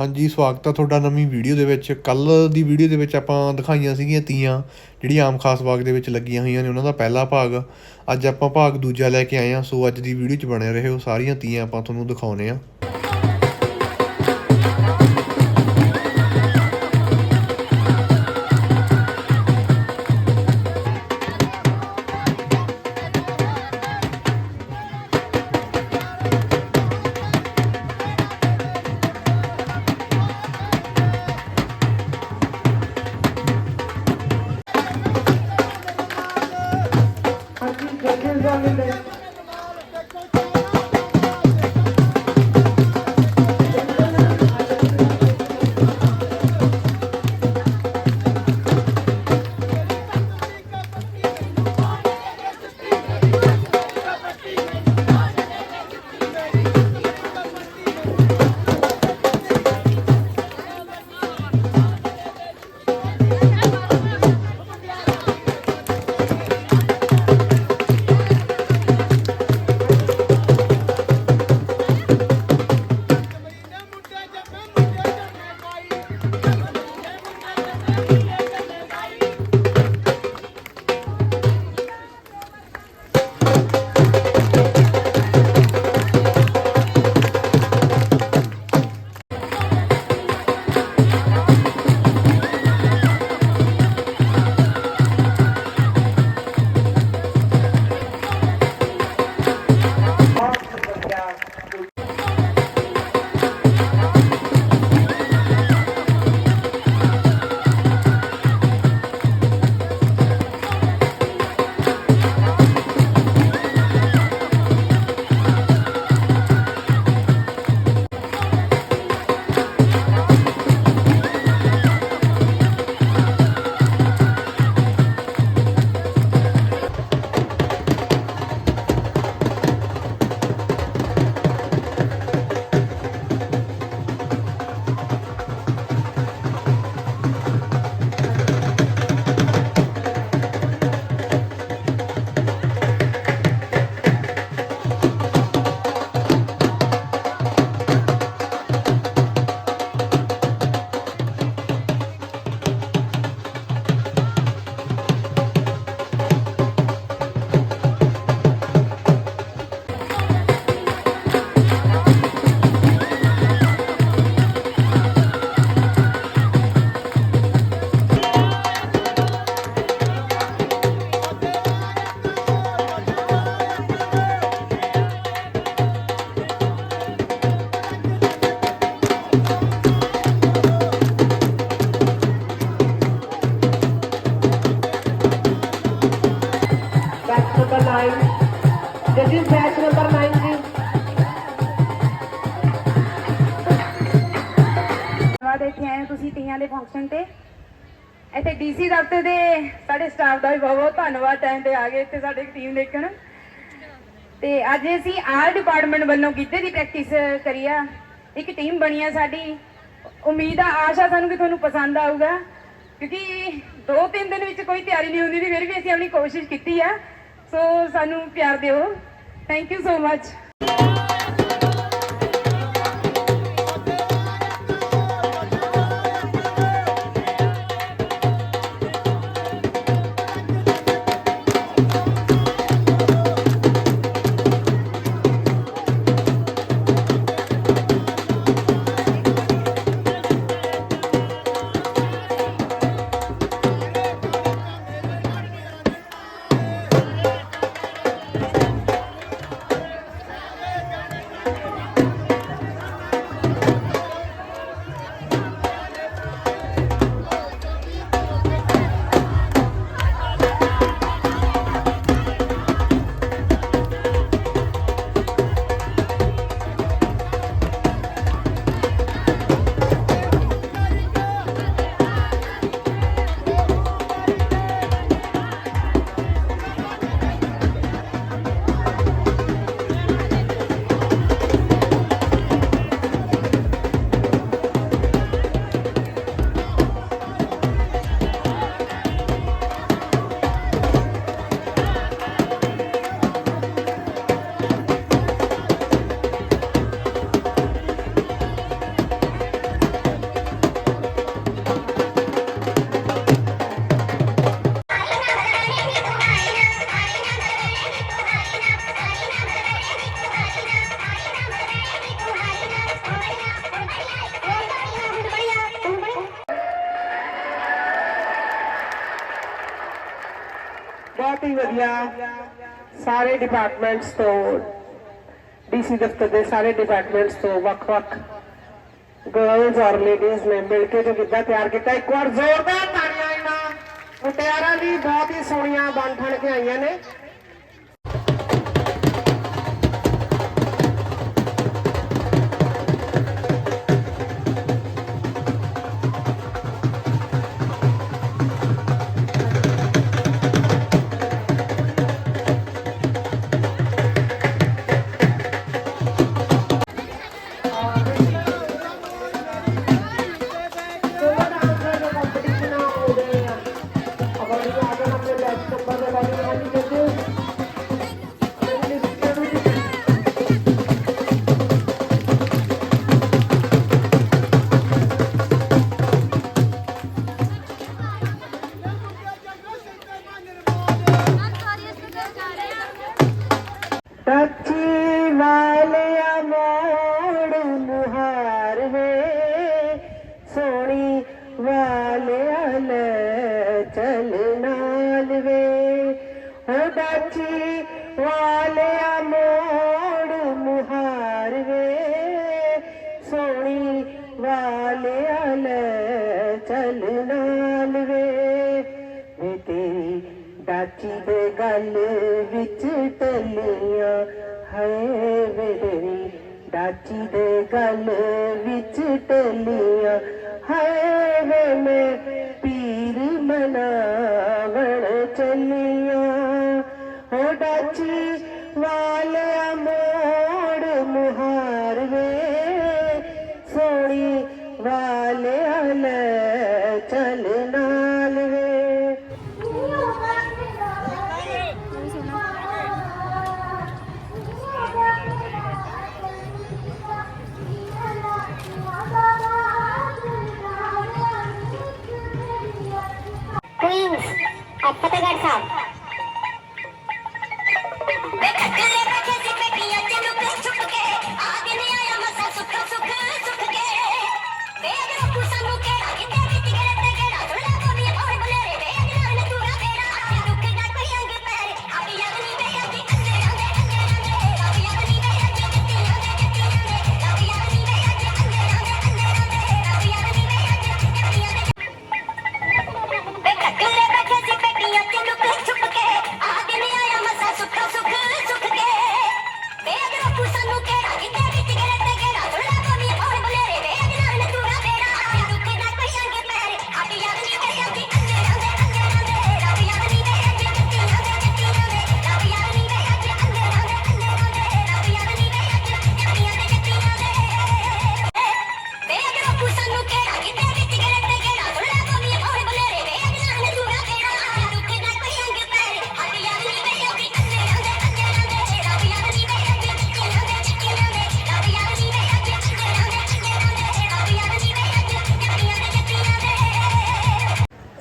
ਹਾਂਜੀ, ਸਵਾਗਤ ਆ ਤੁਹਾਡਾ ਨਵੀਂ ਵੀਡੀਓ ਦੇ ਵਿੱਚ। ਕੱਲ ਦੀ ਵੀਡੀਓ ਦੇ ਵਿੱਚ ਆਪਾਂ ਦਿਖਾਈਆਂ ਸੀਗੀਆਂ ਤੀਆਂ, ਜਿਹੜੀਆਂ ਆਮ ਖਾਸ ਬਾਗ ਦੇ ਵਿੱਚ ਲੱਗੀਆਂ ਹੋਈਆਂ ਨੇ, ਉਹਨਾਂ ਦਾ ਪਹਿਲਾ ਭਾਗ। ਅੱਜ ਆਪਾਂ ਭਾਗ ਦੂਜਾ ਲੈ ਕੇ ਆਏ ਹਾਂ, ਸੋ ਅੱਜ ਦੀ ਵੀਡੀਓ 'ਚ ਬਣੇ ਰਹੋ, ਸਾਰੀਆਂ ਤੀਆਂ ਆਪਾਂ ਤੁਹਾਨੂੰ ਦਿਖਾਉਨੇ ਆ ਫੰਕਸ਼ਨ ਤੇ। ਇੱਥੇ ਡੀਸੀ ਦਫ਼ਤਰ ਦੇ ਸਾਡੇ ਸਟਾਫ ਦਾ ਵੀ ਬਹੁਤ ਬਹੁਤ ਧੰਨਵਾਦ ਟਾਈਮ ਤੇ ਆ ਗਏ ਇੱਥੇ ਸਾਡੀ ਟੀਮ ਦੇਖਣ। ਤੇ ਅੱਜ ਅਸੀਂ ਆਰ ਡਿਪਾਰਟਮੈਂਟ ਵੱਲੋਂ ਗਿੱਧੇ ਦੀ ਪ੍ਰੈਕਟਿਸ ਕਰੀ ਆ। ਇੱਕ ਟੀਮ ਬਣੀ ਆ ਸਾਡੀ। ਉਮੀਦ ਆ, ਆਸ਼ਾ ਸਾਨੂੰ ਕਿ ਤੁਹਾਨੂੰ ਪਸੰਦ ਆਊਗਾ। ਕਿਉਂਕਿ ਦੋ ਤਿੰਨ ਦਿਨ ਵਿੱਚ ਕੋਈ ਤਿਆਰੀ ਨਹੀਂ ਹੁੰਦੀ ਸੀ, ਫਿਰ ਵੀ ਅਸੀਂ ਆਪਣੀ ਕੋਸ਼ਿਸ਼ ਕੀਤੀ ਆ। ਸੋ ਸਾਨੂੰ ਪਿਆਰ ਦਿਓ। ਥੈਂਕ ਯੂ ਸੋ ਮੱਚ ਸਾਰੇ ਡਿਪਾਰਟਮੈਂਟਸ ਤੋਂ ਡੀਸੀ ਦਫ਼ਤਰ ਦੇ ਸਾਰੇ ਡਿਪਾਰਟਮੈਂਟਸ ਤੋਂ ਵੱਖ-ਵੱਖ ਗਰਲਸ ਔਰ ਲੇਡੀਜ਼ ਨੇ ਮਿਲ ਕੇ ਜੋ ਗਿੱਧਾ ਤਿਆਰ ਕੀਤਾ, ਇੱਕ ਵਾਰ ਜ਼ੋਰਦਾਰ ਤਾੜੀਆਂ ਇਹਨਾਂ ਮੁਟਿਆਰਾਂ ਦੀ ਬਹੁਤ ਹੀ ਸੋਹਣੀਆਂ ਬਣ ਠਣ ਕੇ ਆਈਆਂ ਨੇ।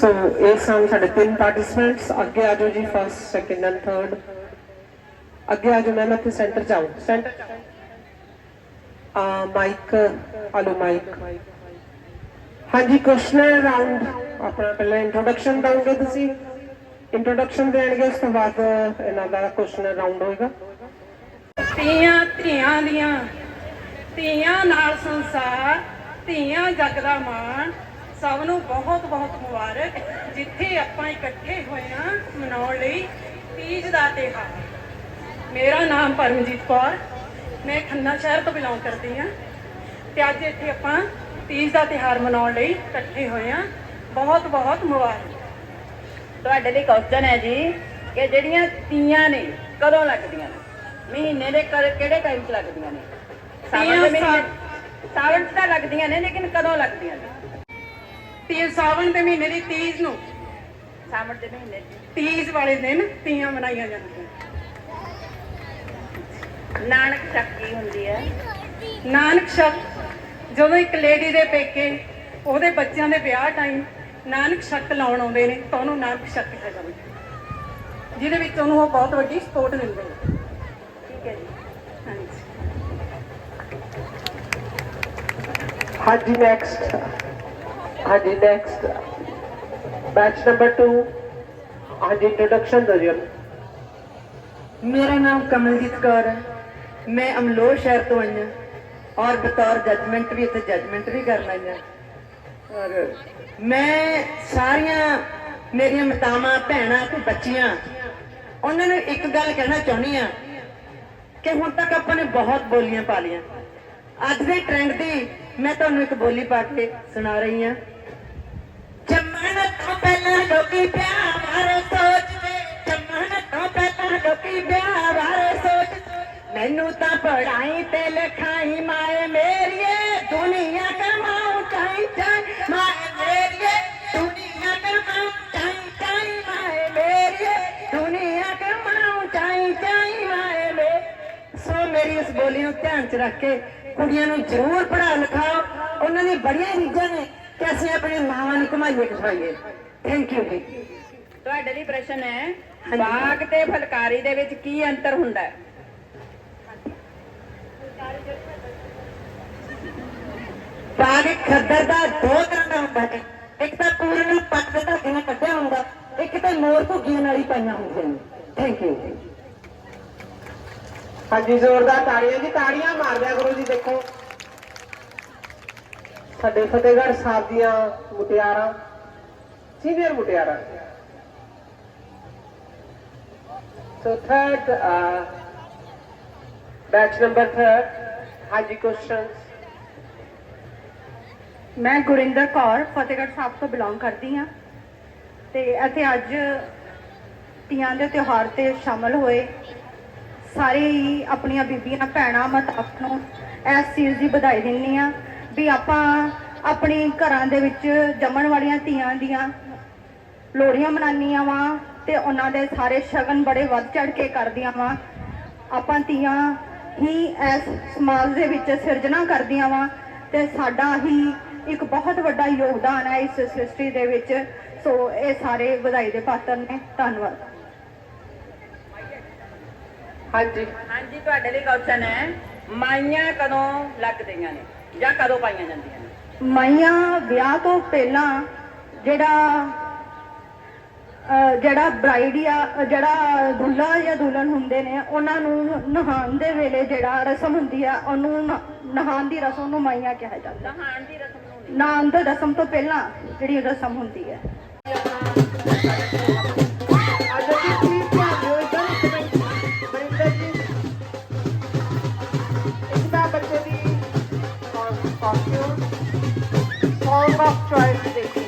ਸੋ ਇਹ ਸਨ ਸਾਡੇ ਤਿੰਨ ਪਾਰਟਿਸਪੈਂਟਸ ਅੱਗੇ ਆ ਜਾਓ ਜੀ ਫਸਟ ਸੈਕਿੰਡ ਐਂਡ ਥਰਡ ਅੱਗੇ ਆ ਜਾਓ ਮੈਮ ਇੱਥੇ ਸੈਂਟਰ ਜਾਓ ਸੈਂਟਰ ਆ ਮਾਈਕ ਆਲੋ ਮਾਈਕ ਹਾਂਜੀ ਕੁਐਸਚਨ ਰਾਉਂਡ ਆਪਣਾ ਪਹਿਲਾਂ ਇੰਟਰੋਡਕਸ਼ਨ ਦੋਗੇ ਤੁਸੀਂ ਇੰਟਰੋਡਕਸ਼ਨ ਦੇਣਗੇ ਉਸ ਤੋਂ ਬਾਅਦ ਇਹਨਾਂ ਦਾ ਕੁਐਸਚਨ ਰਾਉਂਡ ਹੋਏਗਾ ਧੀਆਂ ਧੀਆਂ ਦੀਆਂ ਧੀਆਂ ਨਾਲ ਸੰਸਾਰ ਧੀਆਂ ਜਗ ਦਾ ਮਾਣ। ਸਭ ਨੂੰ ਬਹੁਤ ਬਹੁਤ ਮੁਬਾਰਕ। ਜਿੱਥੇ ਆਪਾਂ ਇਕੱਠੇ ਹੋਏ ਹਾਂ ਮਨਾਉਣ ਲਈ ਤੀਜ ਦਾ ਤਿਉਹਾਰ। ਮੇਰਾ ਨਾਮ ਪਰਮਜੀਤ ਕੌਰ। ਮੈਂ ਖੰਨਾ ਸ਼ਹਿਰ ਤੋਂ ਬਿਲੋਂਗ ਕਰਦੀ ਹਾਂ। ਤੇ ਅੱਜ ਇੱਥੇ ਆਪਾਂ ਤੀਜ ਦਾ ਤਿਉਹਾਰ ਮਨਾਉਣ ਲਈ ਇਕੱਠੇ ਹੋਏ ਹਾਂ। ਬਹੁਤ ਬਹੁਤ ਮੁਬਾਰਕ। ਤੁਹਾਡੇ ਲਈ ਕੁਐਸਚਨ ਹੈ ਜੀ ਕਿ ਜਿਹੜੀਆਂ ਤੀਆਂ ਨੇ ਕਦੋਂ ਲੱਗਦੀਆਂ ਨੇ? ਮਹੀਨੇ ਦੇ ਕਿਹੜੇ ਟਾਈਮ 'ਚ ਲੱਗਦੀਆਂ ਨੇ? ਸਾਵਣ ਦੇ ਮਹੀਨੇ ਸਾਵਣ 'ਚ ਤਾਂ ਲੱਗਦੀਆਂ ਨੇ ਲੇਕਿਨ ਕਦੋਂ ਲੱਗਦੀਆਂ ਨੇ? ਤੀਜ ਸਾਵਣ ਦੇ ਮਹੀਨੇ ਦੀ ਤੀਜ ਨੂੰ। ਸਾਵਣ ਦੇ ਮਹੀਨੇ 'ਚ ਤੀਜ ਵਾਲੇ ਦਿਨ ਤੀਆਂ ਮਨਾਈਆਂ ਜਾਂਦੀਆਂ। ਨਾਨਕ ਸ਼ਕਤੀ ਹੁੰਦੀ ਹੈ। ਨਾਨਕ ਸ਼ਕ ਜਦੋਂ ਇੱਕ ਲੇਡੀ ਦੇ ਪੇਕੇ ਉਹਦੇ ਬੱਚਿਆਂ ਦੇ ਵਿਆਹ ਟਾਈਮ ਨਾਨਕ ਸ਼ਕ ਲਾਉਣ ਆਉਂਦੇ ਨੇ ਤਾਂ ਉਹਨੂੰ ਨਾਨਕ ਸ਼ਕ ਕਿਹਾ ਜਾਂਦਾ। ਜਿਹਦੇ ਵਿੱਚ ਉਹਨੂੰ ਉਹ ਬਹੁਤ ਵੱਡੀ ਸਪੋਰਟ ਦਿੰਦੇ ਨੇ। ਠੀਕ ਹੈ ਜੀ। ਹਾਂਜੀ। ਹਾਂਜੀ ਨੈਕਸਟ ਹਾਂਜੀ ਨੈਕਸਟ ਬੈਚ ਨੰਬਰ 2 ਹਾਂਜੀ ਇੰਟਰੋਡਕਸ਼ਨ ਦਿਓ। ਜੀ ਮੇਰਾ ਨਾਮ ਕਮਲਜੀਤ ਕੌਰ ਹੈ। ਮੈਂ ਅਮਲੋਹ ਸ਼ਹਿਰ ਤੋਂ ਆਈ ਹਾਂ। ਔਰ ਬਤੌਰ ਜੱਜਮੈਂਟ ਵੀ ਇੱਥੇ ਜੱਜਮੈਂਟ ਵੀ ਕਰਨ ਆਈ ਹਾਂ। ਔਰ ਮੈਂ ਸਾਰੀਆਂ ਮੇਰੀਆਂ ਮਾਤਾਵਾਂ, ਭੈਣਾਂ ਤੇ ਬੱਚੀਆਂ, ਉਹਨਾਂ ਨੂੰ ਇੱਕ ਗੱਲ ਕਹਿਣਾ ਚਾਹੁੰਦੀ ਆ ਕਿ ਹੁਣ ਤੱਕ ਆਪਾਂ ਨੇ ਬਹੁਤ ਬੋਲੀਆਂ ਪਾ ਲਈਆਂ। ਅੱਜ ਦੇ ਟ੍ਰੈਂਡ ਦੀ ਮੈਂ ਤੁਹਾਨੂੰ ਇੱਕ ਬੋਲੀ ਪਾ ਕੇ ਸੁਣਾ ਰਹੀ ਹਾਂ। ਜੰਮਣ ਤੋਂ ਪਹਿਲਾਂ ਲੋਕੀ ਪਿਆਰ ਬਾਰੇ ਸੋਚਦੇ, ਜੰਮਣ ਤੋਂ ਪਹਿਲਾਂ ਲੋਕੀ ਪਿਆਰ ਬਾਰੇ ਸੋਚਦੇ। ਮੈਨੂੰ ਤਾਂ ਪੜਾਈ ਤੇ ਲਿਖਾਈ, ਮਾਏ ਮੇਰੀਏ, ਦੁਨੀਆ ਕਮਾਉ ਚਾਹੀ ਚਾਹੀ, ਮਾਏ ਮੇਰੀਏ, ਦੁਨੀਆ ਕਮਾਉ ਚਾਈ ਚਾਈ ਮਾਏ ਮੇਰੀਏ, ਦੁਨੀਆ ਕਮਾਉ ਚਾਹੀ ਚਾਈ ਮਾਏ ਮੇ ਸੋ ਮੇਰੀ ਇਸ ਬੋਲੀ ਨੂੰ ਧਿਆਨ ਚ ਰੱਖ ਕੇ ਕੁੜੀਆਂ ਨੂੰ ਜ਼ਰੂਰ ਪੜ੍ਹਾ ਲਿਖਾਓ। ਉਹਨਾਂ ਦੀ ਬੜੀਆਂ ਰੀਝਾਂ ਨੇ ਕਿ ਅਸੀਂ ਆਪਣੀ ਮਾਵਾਂ ਨੂੰ ਕਮਾਈਏ ਖਵਾਈਏ ਥੈਂਕ ਯੂ ਜੀ ਤੁਹਾਡੇ ਲਈ ਪ੍ਰਸ਼ਨ ਹੈ ਬਾਗ ਤੇ ਫਲਕਾਰੀ ਦੇ ਵਿੱਚ ਕੀ ਅੰਤਰ ਹੁੰਦਾ ਹੈ? ਬਾਗ ਖੱਦਰ ਦਾ ਦੋ ਤਰ੍ਹਾਂ ਦਾ ਹੁੰਦਾ ਹੈ। ਇੱਕ ਤਾਂ ਪੂਰਨ ਪੱਟ ਦੇ ਧਾਗੇ ਨਾਲ ਕੱਢਿਆ ਹੁੰਦਾ ਇੱਕ ਤਾਂ ਮੋਰ ਘੁੱਗੀਆਂ ਨਾਲ ਹੀ ਪਾਈਆਂ ਹੁੰਦੀਆਂ ਨੇ। ਥੈਂਕ ਯੂ ਹਾਂਜੀ, ਜ਼ੋਰਦਾਰ ਤਾੜੀਆਂ ਜੀ, ਤਾੜੀਆਂ ਮਾਰ ਕਰੋ ਜੀ ਦੇਖੋ। ਸਾਡੇ ਫਤਿਹਗੜ੍ਹ ਸਾਹਿਬ ਦੀਆਂ ਮੁਟਿਆਰਾਂ, ਸੀਨੀਅਰ ਮੁਟਿਆਰਾਂ। So third batch number third ਹਾਂਜੀ ਕੁਐਸਚਨਸ ਮੈਂ ਗੁਰਿੰਦਰ ਕੌਰ, ਫਤਿਹਗੜ੍ਹ ਸਾਹਿਬ ਤੋਂ ਬਿਲੋਂਗ ਕਰਦੀ ਹਾਂ। ਤੇ ਅਤੇ ਅੱਜ ਤੀਆਂ ਦੇ ਤਿਉਹਾਰ ਤੇ ਸ਼ਾਮਲ ਹੋਏ। ਸਾਰੇ ਹੀ ਆਪਣੀਆਂ ਬੀਬੀਆਂ, ਭੈਣਾਂ ਮਤਾਪ ਨੂੰ ਇਸ ਚੀਜ਼ ਦੀ ਵਧਾਈ ਦਿੰਨੀ ਆ ਵੀ ਆਪਾਂ ਆਪਣੇ ਘਰਾਂ ਦੇ ਵਿੱਚ ਜੰਮਣ ਵਾਲੀਆਂ ਧੀਆਂ ਦੀਆਂ ਲੋਹੜੀਆਂ ਮਨਾਉਂਦੀਆਂ ਵਾਂ ਤੇ ਉਹਨਾਂ ਦੇ ਸਾਰੇ ਸ਼ਗਨ ਬੜੇ ਵੱਧ ਚੜ ਕੇ ਕਰਦੀਆਂ ਵਾਂ। ਆਪਾਂ ਧੀਆਂ ਹੀ ਇਸ ਸਮਾਜ ਦੇ ਵਿੱਚ ਸਿਰਜਣਾ ਕਰਦੀਆਂ ਵਾਂ ਤੇ ਸਾਡਾ ਹੀ ਇੱਕ ਬਹੁਤ ਵੱਡਾ ਯੋਗਦਾਨ ਹੈ ਇਸ ਸ੍ਰਿਸ਼ਟੀ ਦੇ ਵਿੱਚ। ਸੋ ਇਹ ਸਾਰੇ ਵਧਾਈ ਦੇ ਪਾਤਰ ਨੇ। ਧੰਨਵਾਦ। ਹਾਂਜੀ। ਹਾਂਜੀ ਤੁਹਾਡੇ ਲਈ ਕੁਐਸਚਨ ਹੈ। ਮਾਈਆਂ ਕਦੋਂ ਲੱਗਦੀਆਂ ਨੇ? ਜਾਂ ਕਦੋਂ ਪਾਈਆਂ ਜਾਂਦੀਆਂ ਨੇ? ਮਾਈਆਂ ਵਿਆਹ ਤੋਂ ਪਹਿਲਾਂ ਜਿਹੜਾ ਅਹ ਜਿਹੜਾ ਬ੍ਰਾਈਡ ਜਾਂ ਜਿਹੜਾ ਦੁल्हा ਜਾਂ ਦੁਲਹਨ ਹੁੰਦੇ ਨੇ ਉਹਨਾਂ ਨੂੰ ਨਹਾਉਣ ਦੇ ਵੇਲੇ ਜਿਹੜਾ ਰਸਮ ਹੁੰਦੀ ਆ ਉਹਨੂੰ ਨ- ਨਹਾਉਣ ਦੀ ਰਸਮ ਨੂੰ ਮਾਈਆਂ ਕਿਹਾ ਜਾਂਦਾ। ਨਹਾਣ ਦੀ ਰਸਮ ਨੂੰ ਨਹੀਂ। ਨਹਾਉਣ ਦੀ ਰਸਮ ਤੋਂ ਪਹਿਲਾਂ ਜਿਹੜੀ ਰਸਮ ਹੁੰਦੀ ਹੈ। of choice